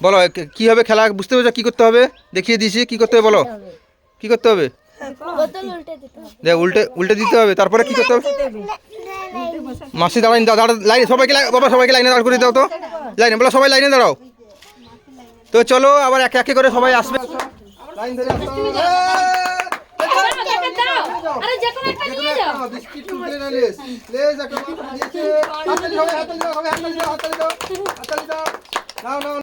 বলো কে- হবে খেলা? বুঝতে পেরেছ কি করতে হবে? দেখিয়ে দিয়েছি কি করতে হবে বলো? কি করতে হবে? উল্টে দিতে হবে। দেখ উল্টে উল্টে দিতে হবে তারপরে কি করতে হবে? মাসি দাঁড়াই দাঁড়া লাইনে সবাইকে বাবা সবাইকে লাইনে দাঁড় করে দাও তো। লাইনে বলো সবাই লাইনে দাঁড়াও। তো চলো আবার একে একে করে সবাই আসবে। লাইন ধরে আসো। আরে যে কোনো একটা নিয়ে যাও একটা বিস্কিট কুরকুরে না লেস লেস একটা মাত্র দিয়েছে হাততালি সবাই হাততালি দাও সবাই হাততালি দাও হাততালি দাও হাততালি দাও নাও নাও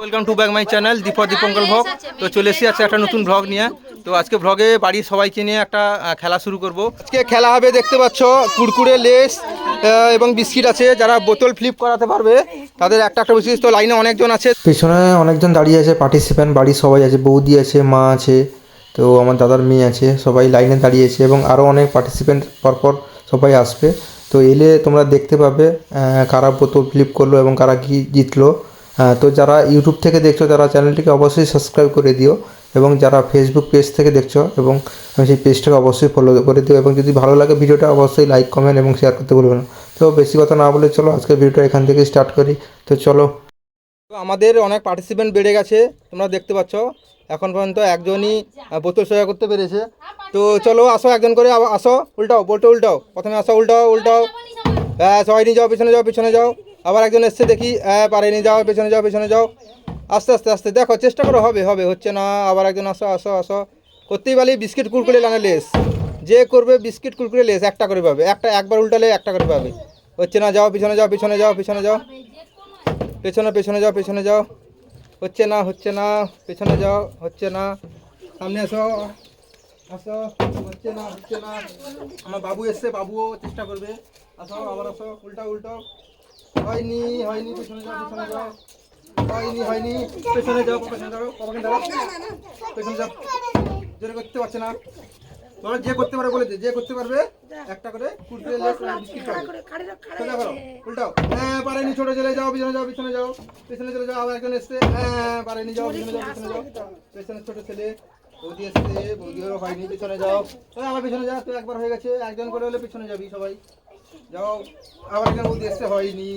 welcome to back my channel Deepak Dipankar vlog তো চলে এসেছি আজকে একটা নতুন ভ্লগ নিয়ে। তো আজকে ভ্লগে বাড়ির সবাইকে নিয়ে একটা খেলা শুরু করব। আজকে খেলা হবে, দেখতে পাচ্ছ, কুরকুরে, লেস এবং বিস্কিট আছে। যারা বোতল ফ্লিপ করাতে পারবে, তাদের একটা একটা বিস্কিট। তো লাইনে অনেকজন আছে। পেছনে অনেকজন দাঁড়িয়ে আছে পার্টিসিপেন্ট বাড়ির সবাই আছে, বৌদি আছে, মা আছে, তো আমার দাদার মেয়ে আছে, সবাই লাইনে দাঁড়িয়েছে এবং আরও অনেক পার্টিসিপেন্ট পরপর সবাই আসবে। তো এলে তোমরা দেখতে পাবে কারা বোতল ফ্লিপ করল এবং কারা কি জিতলো। তো যারা ইউটিউব থেকে দেখছ তারা চ্যানেলটিকে অবশ্যই সাবস্ক্রাইব করে দিও এবং যারা ফেসবুক পেজ থেকে দেখছ এবং সেই পেজটাকে অবশ্যই ফলো করে দিও এবং যদি ভালো লাগে ভিডিওটা, অবশ্যই লাইক কমেন্ট এবং শেয়ার করতে ভুলবে না। তো বেশি কথা না বলে চলো, আজকের ভিডিওটা এখান থেকে স্টার্ট করি। তো চলো। আমাদের অনেক পার্টিসিপেন্ট বেড়ে গেছে, তোমরা দেখতে পাচ্ছ। এখন পর্যন্ত একজনই বোতল সোজা করতে পেরেছে। তো চলো, আসো একজন করে আসো, উল্টাও, বলটা, উল্টাও। প্রথমে আসো, উল্টাও উল্টাও। হ্যাঁ সবাই নিয়ে যাও, পিছনে যাও পিছনে যাও। আবার একজন এসছে দেখি হ্যাঁ পারেনি যাও, পেছনে যাও পেছনে যাও। আস্তে আস্তে আস্তে, দেখো, চেষ্টা করো, হবে হবে, হচ্ছে না। আবার একজন আসো আসো আসো। করতেই পারি বিস্কিট কুরকুরে লানে লেস। যে করবে বিস্কিট কুরকুরে লেস, একটা করে পাবে। একটা, একবার উল্টালে একটা করে পাবে। হচ্ছে না, যাও, পিছনে যাও পিছনে যাও পিছনে যাও। পেছনে পেছনে যাও পেছনে যাও। হচ্ছে না হচ্ছে না, পেছনে যাও, হচ্ছে না। সামনে আসো আসো, হচ্ছে না হচ্ছে না। আমার বাবু এসছে, বাবুও চেষ্টা করবে। আসো, আবার আসো উল্টা উল্টো হয়নি হয়নি, পেছনে যাও পেছনে যাও। হয়নি হয়নি, পেছনে যাও পেছনে যাও বাবাকে দাঁড়াও। পেছনে যাও। জোরে করতে পারছে না। বাবা যে করতে পারবে বলে যে করতে পারবে, একটা করে লেস বিস্কিট উল্টাও। হ্যাঁ পারেনি, ছোট চলে যাও, পিছনে যাও পিছনে যাও। পিছনে চলে যাও, আবার একজন এসছে। হ্যাঁ পারেনি, যাও, পিছনে যাও পিছনে যাও। পেছনে ছোট ছেলে, বৌদি এসছে বৌদিও হয়নি, পিছনে যাও। আবার পিছনে যাও তুই একবার হয়ে গেছে, একজন করে হলে পিছনে যাবি সবাই। যাও আবার একজন বৌদি এসছে হয়নি।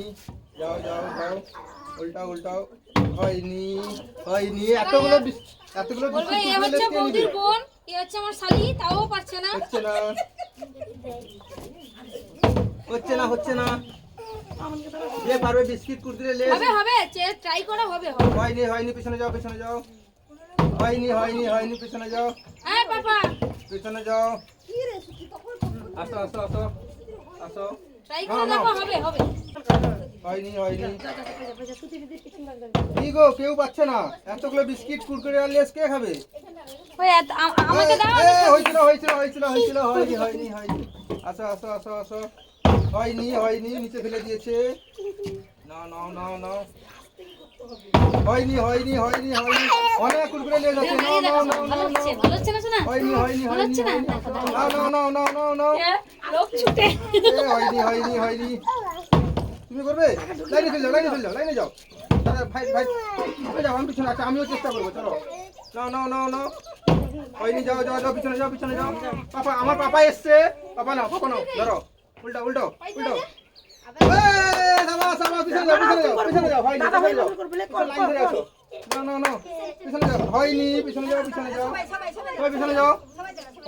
যাও যাও যাও। উল্টাও উল্টাও। হয়নি হয়নি। এতগুলো এতগুলো এ হচ্ছে লেস কে নিবে? বৌদির বোন এ হচ্ছে আমার শালি তাও পারছে না। হচ্ছে না। হচ্ছে না হচ্ছে না। যে পারবে বিস্কিট কুরকুরে লেস হবে হবে ট্রাই করা হবে হবে। হয়নি হয়নি পিছনে যাও পিছনে যাও। হয়নি হয়নি হয়নি পিছনে যাও। হ্যাঁ পাপা। পিছনে যাও। আসো আসো আসো। আসো। ট্রাই করে দেখো হবে হবে। হয়নি হয়নি। কি গো কেউ পাচ্ছে না। এতগুলো বিস্কিট কুরকুরে আর লেস কে খাবে? ওই আমাকে দাও হয়েছিল হয়েছিল হয়েছিল হয়েছিল হয়নি হয়নি হয়নি। আসো আসো আসো আসো। হয়নি হয়নি নিচে ফেলে দিয়েছে। না না না না। হয়নি হয়নি হয়নি হয়নি। অনেক কুরকুরে লেস আছে না না না না ভালো হচ্ছে না শোনা হয়নি হয়নি ভালো হয়নি হচ্ছে না। না না না না না। না লোক ছুটে। এ, হয়নি হয়নি হয়নি। তুমি করবে? লাইনে চলে যাও লাইনে চলে যাও লাইনে যাও। দাদা ভাই ভাই চলে যাও আমি পিছনে আচ্ছা আমিও চেষ্টা করব চলো। না না না না। হয়নি যাও যাও যাও পিছনে যাও পিছনে যাও। পাপা আমার পাপা এসছে। পাপা নাও পাপা নাও ধরো উল্টা উল্টো উল্টো।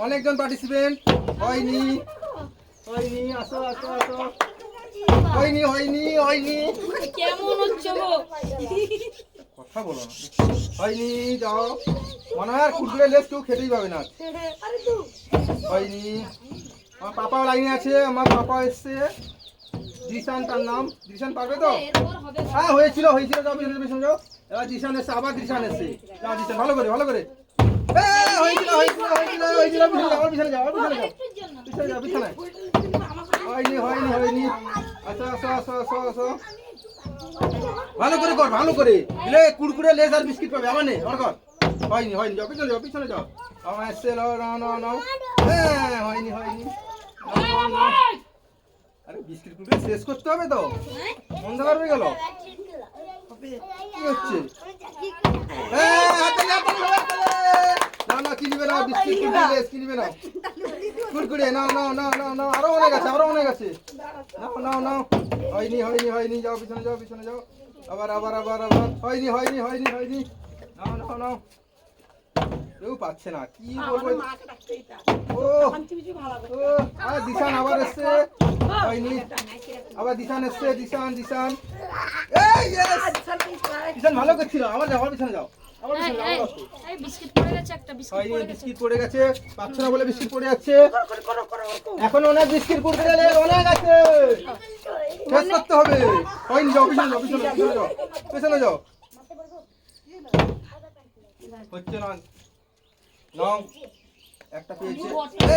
অনেকজন পার্টিসিপেন্ট হয়নি হয়নি আসো আসো আসো হয়নি হয়নি হয়নি কেমন হচ্ছে কথা বলো না হয়নি যাও মনে হয় আর কুরকুরে লেস কেউ খেতেই পাবে না হয়নি, আমার পাপা লাইনে আছে, আমার পাপা এসছে। জিশান তার নাম? জিশান পারবে তো? হ্যাঁ হয়েছিল হয়েছিল। যাও পিছনে পিছনে যাও। এবার জিশান এসছে আবার যাও জিশান ভালো করে ভালো করে। হয়েছিল হয়েছিল হয়েছিল হয়েছিল। পিছনে পিছনে যাও পিছনে যাও পিছনে যাও। পিছনে হয়নি হয়নি হয়নি। আসো আসো আসো আসো আসো ভালো করে কর ভালো করে। দিলে কুরকুরে লেস আর বিস্কিট পাবে আমার নেই আমার কর। হয়নি হয়নি যাও পিছনে যাও পিছনে যাও। আমার এসছে নাও নাও নাও হ্যাঁ হয়নি হয়নি। নাও। আরে বিস্কিট শেষ করতে হবে তো? অন্ধকার হয়ে গেল কি হচ্ছে না না, কি না? বিস্কিট লেস কি নিবে না? কুরকুরে নাও নাও নাও নাও নাও, আরও অনেক আছে, আরও অনেক আছে। নাও নাও নাও। হয়নি হয়নি হয়নি, যাও, পিছনে যাও পিছনে যাও। আবার আবার আবার আবার। হয়নি হয়নি হয়নি হয়নি। নাও নাও নাও। কেউ পাচ্ছে না। কি বলব? ও ও আর দিশান আবার এসছে। হয়নি। আবার দিশান এসছে দিশান দিশান। এই দিশান ভালো করছিল আমার যাও আমার পিছনে যাও। বিস্কিট পড়ে গেছে একটা বিস্কিট হয়নি পড়ে গেছে। বিস্কিট পড়ে গেছে পাচ্ছ না বলে বিস্কিট পড়ে যাচ্ছে। এখন অনেক বিস্কিট পড়তে গেলে অনেক আছে। শেষ করতে হবে। হয়নি যাও পিছনে যাও পিছনে যাও, পিছনে যাও পিছনে যাও। হচ্ছে না। নাও একটা পেয়েছে।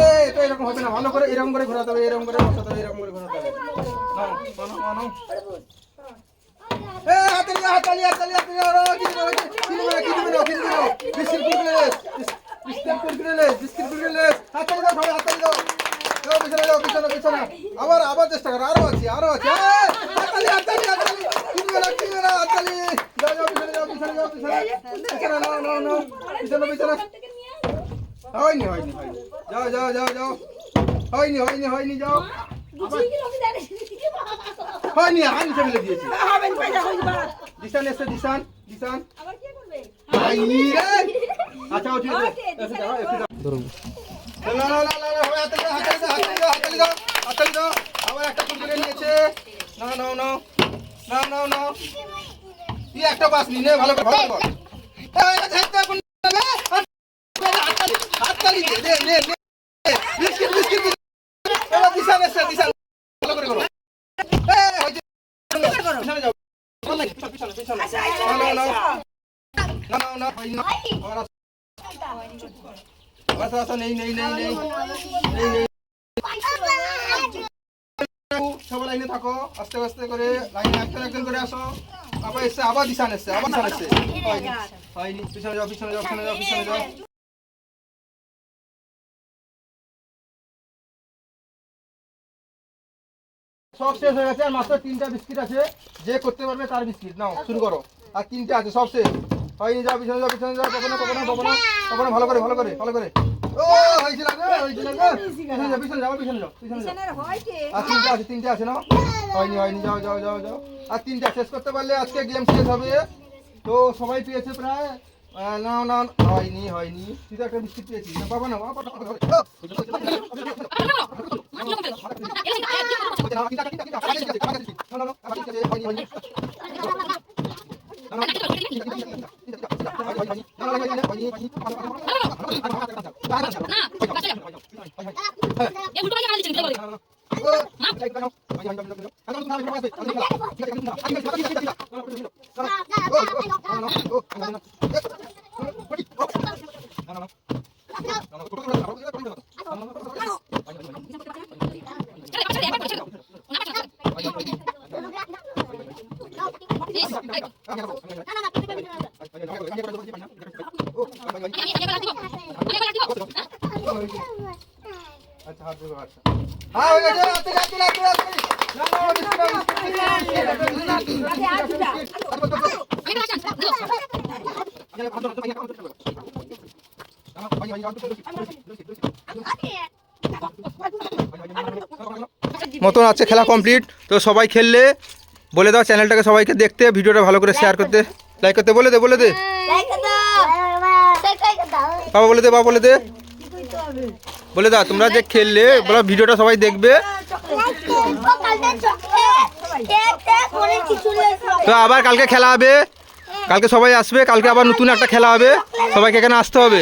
এই এটা এরকম হবে না। ভালো করে এরকম করে ঘোরাতে হবে, এরকম করে বসাতে হবে, এরকম করে ঘোরাতে হবে। নাও মানো মানো হাতালি হাতালি হাতালি হাতালি biscuit Kurkure biscuit Kurkure biscuit Kurkure হাতালি দাও সবাই হাতালি দাও আবার আবার চেষ্টা করো, আরও আছে আরও আছে। হাতালি হাতালি হাতালি কি দিবে কি পিছনে পিছনে। হয়নি হয়নি হয়নি যাও যাও যাও যাও হয়নি হয়নি হয়নি যাও হয়নি আমি ফেলে দিয়েছি দিশান এসে দিশান দিশান আচ্ছা ঠিক আছে এসে যাও এসে যাও না না না না না হাতে দাও হাতে দাও হাতে দাও হাতে দাও হাতে দাও আবার একটা কুকুরে নিয়েছে না না না না না না তুই একটা বাস নি নে ভালো করে ভালো করে এই হাতে কোন হাততালি হাততালি দে দে দে বিস্কিট বিস্কিট এবার দিশান এসে দিশান ভালো করে করো। পিছনে যাও। পিছনে পিছনে পিছনে না না না না না হয়নি আবার আসো। আসো আসো নেই নেই নেই নেই। নেই নেই। সবাই লাইনে থাকো। আস্তে আস্তে করে লাইনে একজন একজন করে আসো। আবার এসছে আবার দিশান এসছে আবার দিশান এসছে হয়নি হয়নি। পিছনে যাও পিছনে যাও পিছনে যাও পিছনে যাও। সব শেষ হয়ে গেছে আর মাত্র তিনটা বিস্কিট আছে। যে করতে পারবে তার বিস্কিট। নাও শুরু করো। আর তিনটা আছে সব শেষ। হয়নি যাও পিছনে যাও পিছনে যাও কখনো কখনো কখনো কখনো ভালো করে ভালো করে ভালো করে। ও হয়েছিল পিছনে যাও পিছনে যাও পিছনে যাও পিছনে যাও। আর তিনটা আছে তিনটা আছে না হয়নি হয়নি যাও যাও যাও যাও। আর তিনটা শেষ করতে পারলে আজকে গেম শেষ হবে। তো সবাই পেয়েছে প্রায় না না হয়নি হয়নি। তুই তো একটা বিস্কিট পেয়েছিস না বাবা না বাবা না না বিস্কিট বিস্কিট বিস্কিট মতন আছে খেলা কমপ্লিট তো সবাই খেললে বলে দাও চ্যানেলটাকে সবাইকে দেখতে ভিডিওটা ভালো করে শেয়ার করতে। লাইক করতে বলে দে বলে দে। বাবা বলে দে বাবা বলে দে। বলে দাও তোমরা যে খেললে বলো ভিডিওটা সবাই দেখবে। তো আবার কালকে খেলা হবে। কালকে সবাই আসবে কালকে আবার নতুন একটা খেলা হবে। সবাইকে এখানে আসতে হবে।